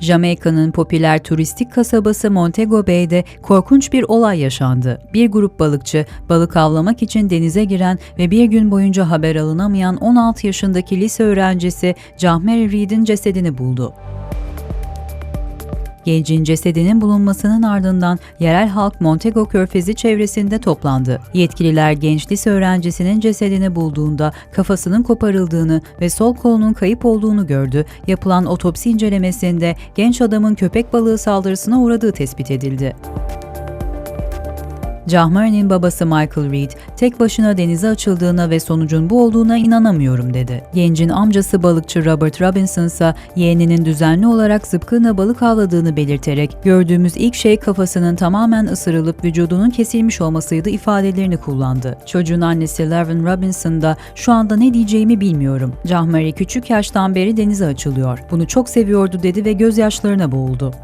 Jamaika'nın popüler turistik kasabası Montego Bay'de korkunç bir olay yaşandı. Bir grup balıkçı balık avlamak için denize giren ve bir gün boyunca haber alınamayan 16 yaşındaki lise öğrencisi Jahmeri Reed'in cesedini buldu. Gencin cesedinin bulunmasının ardından yerel halk Montego Körfezi çevresinde toplandı. Yetkililer genç lise öğrencisinin cesedini bulduğunda kafasının koparıldığını ve sol kolunun kayıp olduğunu gördü. Yapılan otopsi incelemesinde genç adamın köpek balığı saldırısına uğradığı tespit edildi. Jahmari'nin babası Michael Reed, tek başına denize açıldığına ve sonucun bu olduğuna inanamıyorum dedi. Gencin amcası balıkçı Robert Robinson ise yeğeninin düzenli olarak zıpkınla balık avladığını belirterek gördüğümüz ilk şey kafasının tamamen ısırılıp vücudunun kesilmiş olmasıydı ifadelerini kullandı. Çocuğun annesi Lavin Robinson da şu anda ne diyeceğimi bilmiyorum. Jahmari küçük yaştan beri denize açılıyor. Bunu çok seviyordu dedi ve gözyaşlarına boğuldu.